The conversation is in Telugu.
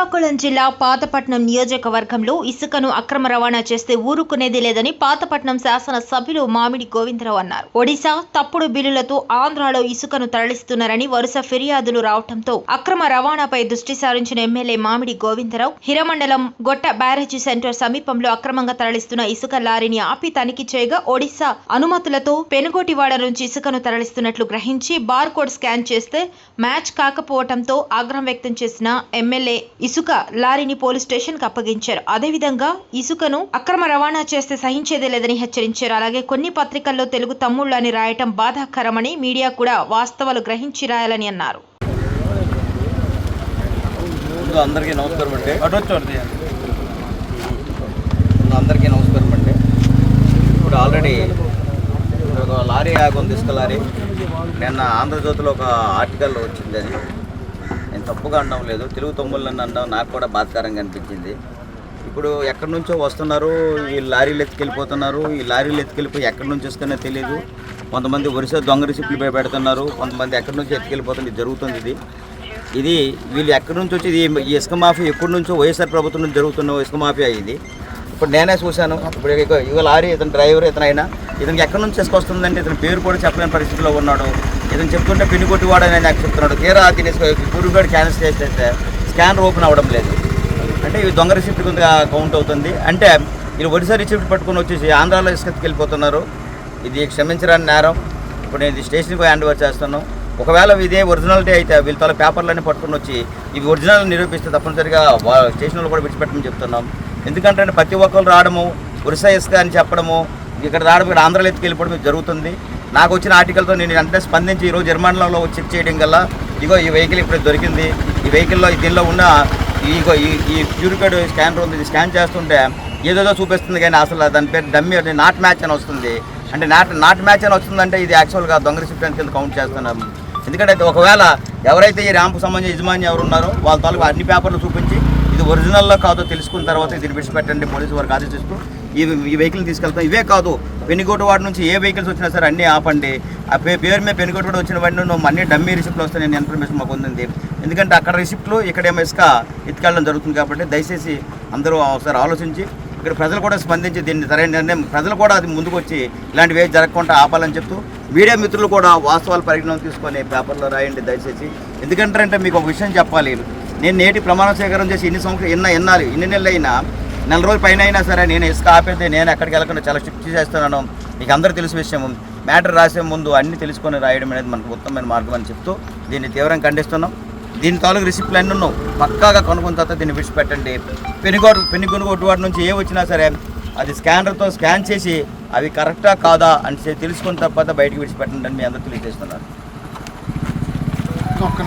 శ్రీకాకుళం జిల్లా పాతపట్నం నియోజకవర్గంలో ఇసుకను అక్రమ రవాణా చేస్తే ఊరుకునేది లేదని పాతపట్నం శాసన సభ్యులు మామిడి గోవిందరావు అన్నారు. ఒడిశా తప్పుడు బిల్లులతో ఆంధ్రాలో ఇసుకను తరలిస్తున్నారని వరుస ఫిర్యాదులు రావడంతో అక్రమ రవాణాపై దృష్టి సారించిన MLA Mamidi Govindarao Hiramandalam Gotta barrage centre సమీపంలో అక్రమంగా తరలిస్తున్న ఇసుక లారీని ఆపి తనిఖీ చేయగా ఒడిశా అనుమతులతో పెనుగోటివాడ నుంచి ఇసుకను తరలిస్తున్నట్లు గ్రహించి బార్ కోడ్ స్కాన్ చేస్తే మ్యాచ్ కాకపోవడంతో ఆగ్రహం వ్యక్తం చేసిన ఎమ్మెల్యే ఇసుక లారీని పోలీస్ స్టేషన్కు అప్పగించారు. అదేవిధంగా ఇసుకను అక్రమ రవాణా చేస్తే సహించేదే లేదని హెచ్చరించారు. అలాగే కొన్ని పత్రికల్లో తెలుగు తమ్ముళ్ళు అని రాయటం బాధాకరమని మీడియా కూడా వాస్తవాలు గ్రహించి రాయాలని అన్నారు అందరికీ నమస్కారం అండి. అందరికీ నమస్కారం అండి. ఇప్పుడు ఆల్రెడీ ఒక లారీ ఆగుంది ఇసుక లారీ. నిన్న ఆంధ్రజ్యోతిలో ఒక ఆర్టికల్ వచ్చింది అది. తప్పుగా అనడం లేదు. తెలుగు తమ్ముళ్ళని అనడం నాకు కూడా బాధకరంగా అనిపించింది. ఇప్పుడు ఎక్కడి నుంచో వస్తున్నారు ఈ లారీలు ఎత్తుకెళ్ళిపోతున్నారు ఈ లారీలు ఎత్తుకెళ్ళిపోయి ఎక్కడి నుంచి వస్తున్నా తెలియదు కొంతమంది ఒరిసా దొంగ రిసిప్ట్లు పెడుతున్నారు కొంతమంది ఎక్కడి నుంచి ఎత్తుకెళ్ళిపోతుంది జరుగుతుంది ఇది. ఇది వీళ్ళు ఎక్కడి నుంచి వచ్చి ఇది ఈ ఇసుక మాఫీ ఎక్కడి నుంచో వైఎస్ఆర్ ప్రభుత్వం నుంచి జరుగుతున్న ఇసుక మాఫియా ఇది. ఇప్పుడు నేనే చూశాను ఇప్పుడు ఇక- లారీ ఇతను డ్రైవర్ ఇతను అయినా ఇతనికి ఎక్కడి నుంచి ఇసుక వస్తుందంటే ఇతని పేరు కూడా చెప్పలేని పరిస్థితిలో ఉన్నాడు. ఇతను చెప్తుంటే పిన్ని కొట్టివాడు నాకు చెప్తున్నాడు. తీరా తిని గురుగాడు క్యాన్సిల్ చేస్తే స్కానర్ ఓపెన్ అవ్వడం లేదు. అంటే ఇవి దొంగ రిసిప్ట్ కింద కౌంట్ అవుతుంది. అంటే వీళ్ళు ఒడిశా రిసిప్ట్ పట్టుకొని వచ్చేసి ఆంధ్రాలో ఇసుకకి వెళ్ళిపోతున్నారు ఇది క్షమించరాని నేరం. ఇప్పుడు నేను ఇది స్టేషన్కి హ్యాండ్ ఓవర్ చేస్తాను. ఒకవేళ ఇదే ఒరిజినాలిటీ అయితే వీళ్ళ తల పేపర్లన్నీ పట్టుకుని వచ్చి ఇవి ఒరిజినల్ నిరూపిస్తే తప్పనిసరిగా స్టేషన్లో కూడా విడిచిపెట్టమని చెప్తున్నాం. ఎందుకంటే ప్రతి ఒక్కరు రావడము ఒరిస్సా ఇసుక అని చెప్పడము ఇక్కడ రావడం ఇక్కడ ఆంధ్రాలో ఎత్తుకెళ్ళిపోవడం జరుగుతుంది. నాకు వచ్చిన ఆర్టికల్తో నేను అంటే స్పందించి ఈరోజు నిర్మాణంలో చెక్ చేయడం వల్ల ఇగో ఈ వెహికల్ ఇప్పుడు దొరికింది. ఈ వెహికల్లో దీనిలో ఉన్న ఇగో ఈ ఈ ప్యూరిఫైడ్ స్కానర్ ఉంది ఇది స్కాన్ చేస్తుంటే ఏదేదో చూపిస్తుంది కానీ అసలు దాని పేరు డమ్మీ నాట్ మ్యాచ్ అని వస్తుంది. అంటే నాట్ నాట్ మ్యాచ్ అని వస్తుందంటే ఇది యాక్చువల్గా దొంగ రిసిప్ట్ కింద కౌంట్ చేస్తున్నాము ఎందుకంటే ఒకవేళ ఎవరైతే ఈ ర్యాంపు సంబంధించిన యజమాని ఎవరు ఉన్నారో వాళ్ళ తాలూకు అన్ని పేపర్లు చూపించి ఇది ఒరిజినల్లో కాదో తెలుసుకున్న తర్వాత ఇది విడిచిపెట్టండి పోలీసు వారికి ఆదేశిస్తూ ఈ ఈ వెహికల్ తీసుకెళ్తాం. ఇవే కాదు పెనుగోటు వాడి నుంచి ఏ వెహికల్స్ వచ్చినా సరే అన్నీ ఆపండి. ఆ పేరు మీద పెనుగోటు వాడు వచ్చిన వాడిని నువ్వు అన్ని డమ్మీ రిసిప్ట్లు వస్తాయి నేను ఇన్ఫర్మేషన్ మాకు ఉంది. ఎందుకంటే అక్కడ రిసిప్ట్లు ఇక్కడేమో ఇసుక ఎత్తుకెళ్ళడం జరుగుతుంది కాబట్టి దయచేసి అందరూ ఒకసారి ఆలోచించి ఇక్కడ ప్రజలు కూడా స్పందించి దీన్ని సరైన నిర్ణయం ప్రజలు కూడా అది ముందుకు వచ్చి ఇలాంటివి ఏవి జరగకుండా ఆపాలని చెప్తూ మీడియా మిత్రులు కూడా వాస్తవాలు పరిజ్ఞానం తీసుకొని పేపర్లో రాయండి దయచేసి. ఎందుకంటే మీకు ఒక విషయం చెప్పాలి. నేను నేటి ప్రమాణ స్వీకారం చేసి ఇన్ని సంవత్సరాలు ఎన్న ఎన్నాలి ఇన్ని నెలలు అయినా నెల రోజుల పైన అయినా సరే నేను ఇసుక ఆపేస్తే నేను ఎక్కడికి వెళ్ళకుండా చాలా స్ట్రిక్ట్ చేస్తున్నాను మీకు అందరూ తెలిసిన విషయం మ్యాటర్ రాసే ముందు అన్ని తెలుసుకొని రాయడం అనేది మనకు ఉత్తమమైన మార్గం అని చెప్తూ దీన్ని తీవ్రంగా ఖండిస్తున్నాం. దీని తాలూకు రిసిప్ట్లు అన్నీ ఉన్నావు పక్కాగా కొనుక్కున్న తర్వాత దీన్ని విడిచిపెట్టండి. పెనుగోడు పెనుగొనుగోటు వాటి నుంచి ఏ వచ్చినా సరే అది స్కానర్తో స్కాన్ చేసి అవి కరెక్టా కాదా అని తెలుసుకున్న తర్వాత బయటకు విడిచిపెట్టండి అని మీ అందరూ తెలియజేస్తున్నారు. ఒక్క